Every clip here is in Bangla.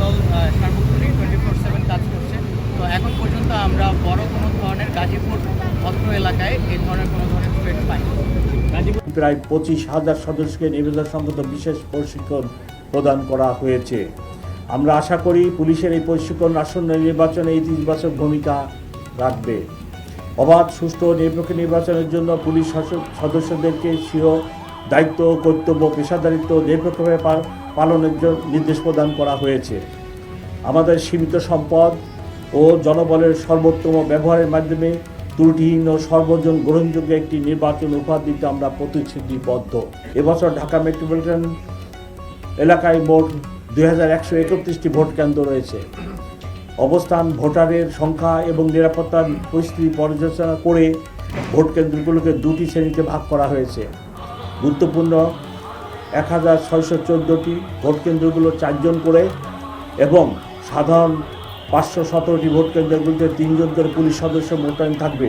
দল সার্বক্ষণিক টোয়েন্টি ফোর সেভেন কাজ করছে। তো এখন পর্যন্ত আমরা বড় কোনো ধরনের গাজীপুর অত্র এলাকায় এই ধরনের কোনো ধরনের থ্রেট পাই প্রায় পঁচিশ হাজার সদস্যকে নিবেদন সম্মত বিশেষ প্রশিক্ষণ প্রদান করা হয়েছে। আমরা আশা করি পুলিশের এই প্রশিক্ষণ আসন্ন নির্বাচনে ইতিবাচক ভূমিকা রাখবে। অবাধ, সুষ্ঠু নিরপেক্ষ নির্বাচনের জন্য পুলিশ সদস্যদেরকে স্বীয় দায়িত্ব, কর্তব্য, পেশাদারিত্ব নিরপেক্ষভাবে পালনের জন্য নির্দেশ প্রদান করা হয়েছে। আমাদের সীমিত সম্পদ ও জনবলের সর্বোত্তম ব্যবহারের মাধ্যমে ত্রুটিহীন ও সর্বজন গ্রহণযোগ্য একটি নির্বাচন উপহার দিতে আমরা প্রতিশ্রুতিবদ্ধ। এবছর ঢাকা মেট্রোপলিটন এলাকায় মোট দুই হাজার একশো একত্রিশটি ভোট কেন্দ্র রয়েছে। অবস্থান, ভোটারের সংখ্যা এবং নিরাপত্তার পরিস্থিতি পর্যালোচনা করে ভোট কেন্দ্রগুলোকে দুটি শ্রেণীতে ভাগ করা হয়েছে। গুরুত্বপূর্ণ। এক হাজার ছয়শো চোদ্দোটি ভোট কেন্দ্রগুলো চারজন করে এবং সাধারণ পাঁচশো সতেরোটি ভোট কেন্দ্রগুলিতে তিনজন করে পুলিশ সদস্য মোতায়েন থাকবে।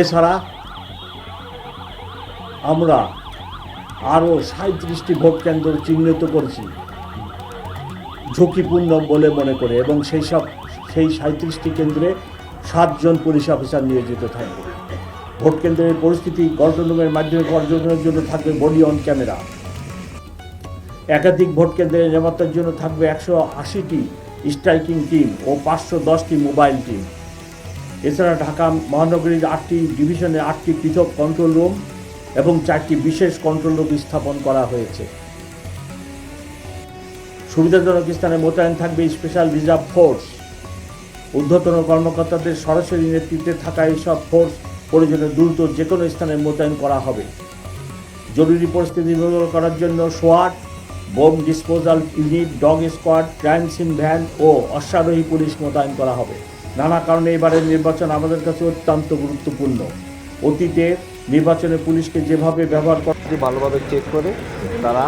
এছাড়া আমরা আরও সাঁত্রিশটি ভোট কেন্দ্র চিহ্নিত করেছি, ঝুঁকিপূর্ণ বলে মনে করে এবং সেই সব, সেই সাঁত্রিশটি কেন্দ্রে সাতজন পুলিশ অফিসার নিয়োজিত থাকবে। ভোট কেন্দ্রের পরিস্থিতি রুমের মাধ্যমে পর্যবেক্ষণের জন্য থাকবে বডি অন ক্যামেরা। একাধিক ভোট কেন্দ্রের নিরাপত্তার জন্য থাকবে একশো আশিটি স্ট্রাইকিং টিম ও পাঁচশো দশটি মোবাইল টিম। এছাড়া ঢাকা মহানগরীর আটটি ডিভিশনে আটটি পৃথক কন্ট্রোল রুম এবং চারটি বিশেষ কন্ট্রোল রুম স্থাপন করা হয়েছে। সুবিধাজনক স্থানে মোতায়েন থাকবে স্পেশাল রিজার্ভ ফোর্স। ঊর্ধ্বতন কর্মকর্তাদের সরাসরি নেতৃত্বে থাকা এইসব ফোর্স প্রয়োজনে দ্রুত যে কোনো স্থানে মোতায়েন করা হবে। জরুরি পরিস্থিতি মোকাবেলা করার জন্য সোয়াট, bomb disposal unit, dog squad, crime scene van ও অশ্বারোহী পুলিশ মোতায়েন করা হবে। নানা কারণে এবারের নির্বাচন আমাদের কাছে অত্যন্ত গুরুত্বপূর্ণ। অতীতে নির্বাচনে পুলিশকে যেভাবে ব্যবহার করা ভালোভাবে চেক করে তারা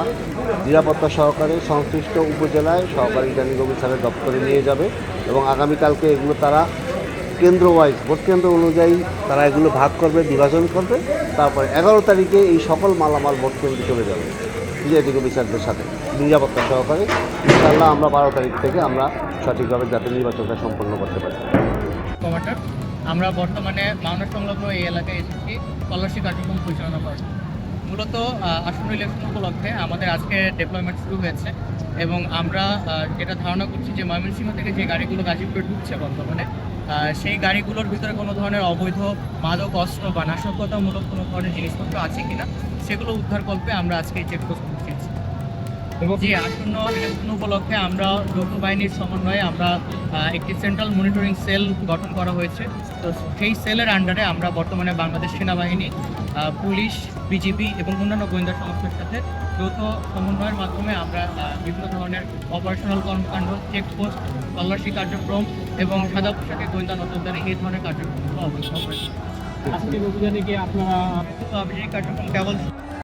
নিরাপত্তা সহকারে সংশ্লিষ্ট উপজেলায় সহকারী রিটার্নিং অফিসারের দপ্তরে নিয়ে যাবে এবং আগামীকালকে এগুলো তারা কেন্দ্র ওয়াইজ ভোট কেন্দ্র অনুযায়ী তারা এগুলো ভাগ করবে, বিভাজন করবে, তারপরে এগারো তারিখে এই সকল মালামাল ভোট কেন্দ্রে চলে যাবে। রিটার্নিং অফিসারদের সাথে নিরাপত্তা সহকারে। ইনশাল্লাহ আমরা বারো তারিখ থেকে আমরা সঠিকভাবে যাতে নির্বাচনটা সম্পন্ন করতে পারি। আমরা বর্তমানে মাওনা সংলগ্ন এই এলাকায় এসেছি তল্লাশি কার্যক্রম পরিচালনা করার মূলত আসন্ন ইলেকশন উপলক্ষে আমাদের আজকে ডেপ্লয়মেন্ট শুরু হয়েছে এবং আমরা যেটা ধারণা করছি যে ময়মনসিংহ থেকে যে গাড়িগুলো গাজীপুরে ঢুকছে বর্তমানে সেই গাড়িগুলোর ভিতরে কোনো ধরনের অবৈধ মাদক অস্ত্র বা নাশকতামূলক কোনো ধরনের জিনিসপত্র আছে কিনা সেগুলো উদ্ধার করতে আমরা আজকে এই চেকপোস্ট বসিয়েছি জি আসন্ন ইলেকশন উপলক্ষে আমরা যৌথ বাহিনীর সমন্বয়ে আমরা একটি সেন্ট্রাল মনিটরিং সেল গঠন করা হয়েছে। তো সেই সেলের আন্ডারে আমরা বর্তমানে বাংলাদেশ সেনাবাহিনী পুলিশ বিজিবি এবং অন্যান্য গোয়েন্দা সংস্থার সাথে যৌথ সমন্বয়ের মাধ্যমে আমরা বিভিন্ন ধরনের অপারেশনাল কর্মকাণ্ড চেকপোস্ট তল্লাশি কার্যক্রম এবং সাদা পোশাকে গোয়েন্দা নজরদারি এই ধরনের কার্যক্রম অবশ্যই। আজকের অভিযানে আপনারা কার্যক্রম কেবল